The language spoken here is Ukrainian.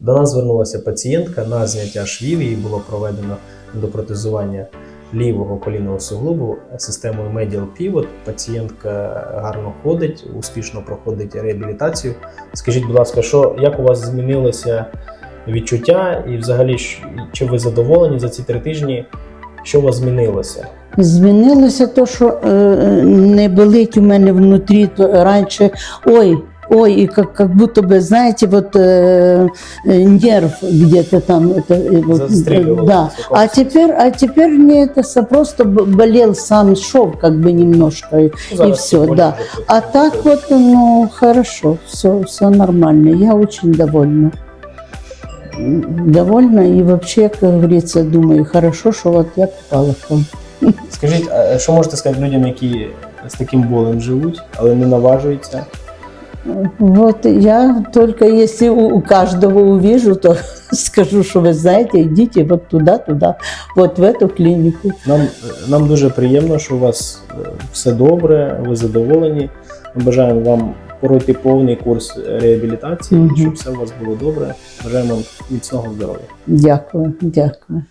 До нас звернулася пацієнтка на зняття швів. Їй було проведено ендопротезування лівого колінного суглобу системою Medial Pivot. Пацієнтка гарно ходить, успішно проходить реабілітацію. Скажіть, будь ласка, що як у вас змінилося відчуття, і взагалі чи ви задоволені за ці три тижні? Що у вас змінилося? Змінилося то, що е, не болить у мене внутрі то раніше. Ой, ой, и как, как будто бы, знаете, вот э, э, нерв где-то там. Это, вот, да. А теперь, а теперь мне это просто болел сам шов как бы немножко. и- Ну, всё, боль да. А так вот, ну, хорошо, все, все нормально. Я очень довольна. Довольна и вообще, как говорится, думаю, хорошо, что вот я попала к вам. Скажіть, а що можете сказати людям, які з таким болем живуть, але не наважуються? Вот я только если у, каждого увижу, то скажу, что вы знаете, идите вот туда, туда, вот в эту клинику. Нам, нам дуже приємно, що у вас е, все добре, ви задоволені. Ми бажаємо вам пройти повний курс реабілітації, Мгм. щоб все у вас було добре. Бажаємо вам міцного здоров'я. Дякую, дякую.